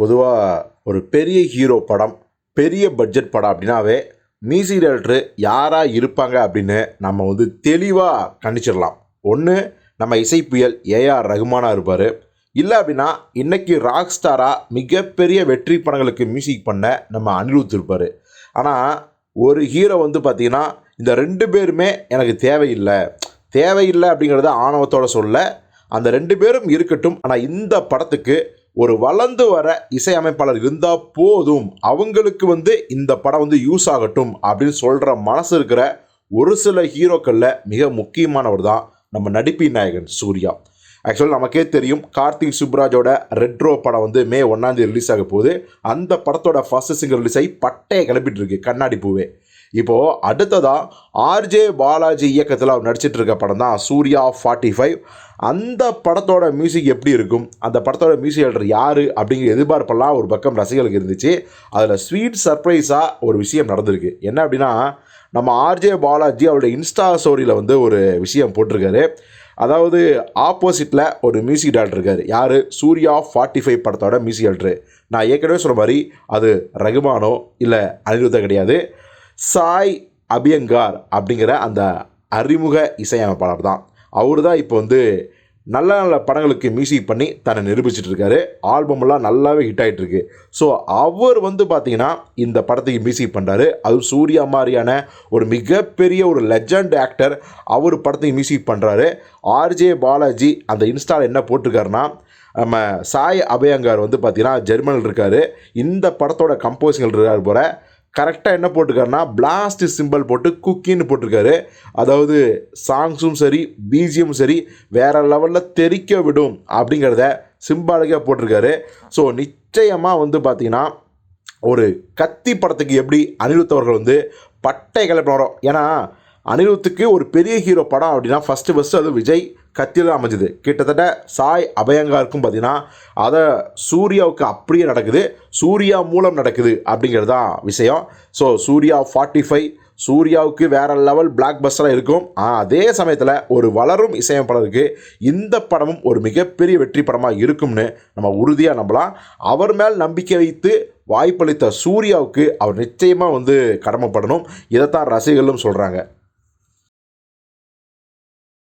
பொதுவாக ஒரு பெரிய ஹீரோ படம் பெரிய பட்ஜெட் படம் அப்படின்னாவே மியூசிக் டைரக்டரு யாராக இருப்பாங்க அப்படின்னு நம்ம வந்து தெளிவாக கணிச்சிடலாம் ஒன்று நம்ம இசைப்புயல் ஏஆர் ரகுமானாக இருப்பார். இல்லை அப்படின்னா இன்றைக்கி ராக் ஸ்டாராக மிகப்பெரிய வெற்றி படங்களுக்கு மியூசிக் பண்ண நம்ம அனிருத் இருப்பார். ஆனால் ஒரு ஹீரோ வந்து பார்த்திங்கன்னா இந்த ரெண்டு பேருமே எனக்கு தேவையில்லை. தேவையில்லை அப்படிங்கிறத ஆணவத்தோடு சொல்ல அந்த ரெண்டு பேரும் இருக்கட்டும். ஆனால் இந்த படத்துக்கு ஒரு வளர்ந்து வர இசையமைப்பாளர் இருந்தால் போதும். அவங்களுக்கு வந்து இந்த படம் வந்து யூஸ் ஆகட்டும் அப்படின்னு சொல்கிற மனசு இருக்கிற ஒரு சில ஹீரோக்களில் மிக முக்கியமானவர் தான் நம்ம நடிப்பின் நாயகன் சூர்யா. ஆக்சுவலாக நமக்கே தெரியும் கார்த்திக் சுப்ராஜோட ரெட்ரோ படம் வந்து மே ஒன்றாந்தேதி ரிலீஸ் ஆக போகுது. அந்த படத்தோட ஃபர்ஸ்ட் சிங்கர் ரிலீஸ் ஆகி பட்டையை கிளப்பிட்டு இருக்கு கண்ணாடி பூவே. இப்போது அடுத்ததாக ஆர்ஜே பாலாஜி இயக்கத்தில் அவர் நடிச்சிட்டு இருக்க படம் தான் சூர்யா ஃபார்ட்டி ஃபைவ் அந்த படத்தோட மியூசிக் எப்படி இருக்கும்? அந்த படத்தோட மியூசிக் டைரக்டர் யார்? அப்படிங்கிற எதிர்பார்ப்பெல்லாம் ஒரு பக்கம் ரசிகர்களுக்கு இருந்துச்சு. அதில் ஸ்வீட் சர்ப்ரைஸாக ஒரு விஷயம் நடந்திருக்கு. என்ன அப்படின்னா நம்ம ஆர்ஜே பாலாஜி அவருடைய இன்ஸ்டா ஸ்டோரியில் வந்து ஒரு விஷயம் போட்டிருக்காரு. அதாவது ஆப்போசிட்டில் ஒரு மியூசிக் டேரக்டர் இருக்கார். யார்? சூர்யா ஃபார்ட்டி ஃபைவ் படத்தோட மியூசிக் டைரக்டர் நான் ஏற்கனவே சொன்ன மாதிரி அது ரகுமானோ இல்லை அனிருத்தா கிடையாது. சாய் அபியங்கார் அப்படிங்கிற அந்த அறிமுக இசையமைப்பாளர் தான். அவர் தான் இப்போ வந்து நல்ல நல்ல படங்களுக்கு மியூசிக் பண்ணி தன்னை நிரூபிச்சிட்டு இருக்காரு ஆல்பம்லாம் நல்லாவே ஹிட் ஆகிட்டு இருக்கு ஸோ அவர் வந்து பார்த்தீங்கன்னா இந்த படத்துக்கு மியூசிக் பண்ணுறாரு அது சூர்யா மாதிரியான ஒரு மிகப்பெரிய ஒரு லெஜண்ட் ஆக்டர் அவர் படத்துக்கு மியூசிக் பண்ணுறாரு ஆர்ஜே பாலாஜி அந்த இன்ஸ்டாவில் என்ன போட்டிருக்காருன்னா நம்ம சாய் அபயங்கார் வந்து பார்த்தீங்கன்னா ஜெர்மனில் இருக்கார். இந்த படத்தோட கம்போசிங்கள் இருக்கார் போல். கரெக்டாக என்ன போட்டிருக்காருன்னா பிளாஸ்ட் சிம்பிள் போட்டு குக்கின்னு போட்டிருக்காரு. அதாவது சாங்ஸும் சரி பிஜிஎம் சரி வேறு லெவலில் தெறிக்க விடும் அப்படிங்கிறத சிம்பாலிக்காக போட்டிருக்காரு. ஸோ நிச்சயமாக வந்து பார்த்திங்கன்னா ஒரு கத்தி படத்துக்கு எப்படி அனிருத் அவர்கள் வந்து பட்டை கிளப்பினாரோ ஏன்னா அனிருத்துக்கு ஒரு பெரிய ஹீரோ படம் அப்படின்னா ஃபஸ்ட்டு ஃபஸ்ட்டு அது விஜய் கத்தியில் அமைஞ்சது. அமைஞ்சுது கிட்டத்தட்ட சாய் அபயங்காருக்கும் பார்த்தீங்கன்னா அதை சூர்யாவுக்கு அப்படியே நடக்குது. சூர்யா மூலம் நடக்குது அப்படிங்கிறது தான் விஷயம். ஸோ சூர்யா ஃபார்ட்டி ஃபைவ் சூர்யாவுக்கு வேறு லெவல் பிளாக் பஸ்டராக இருக்கும். அதே சமயத்தில் ஒரு வளரும் இசையமைப்பாளருக்கு இந்த படமும் ஒரு மிகப்பெரிய வெற்றி படமாக இருக்கும்னு நம்ம உறுதியாக நம்பலாம். அவர் மேல் நம்பிக்கை வைத்து வாய்ப்பளித்த சூர்யாவுக்கு அவர் நிச்சயமாக வந்து கடமைப்படணும். இதைத்தான் ரசிகர்களும் சொல்கிறாங்க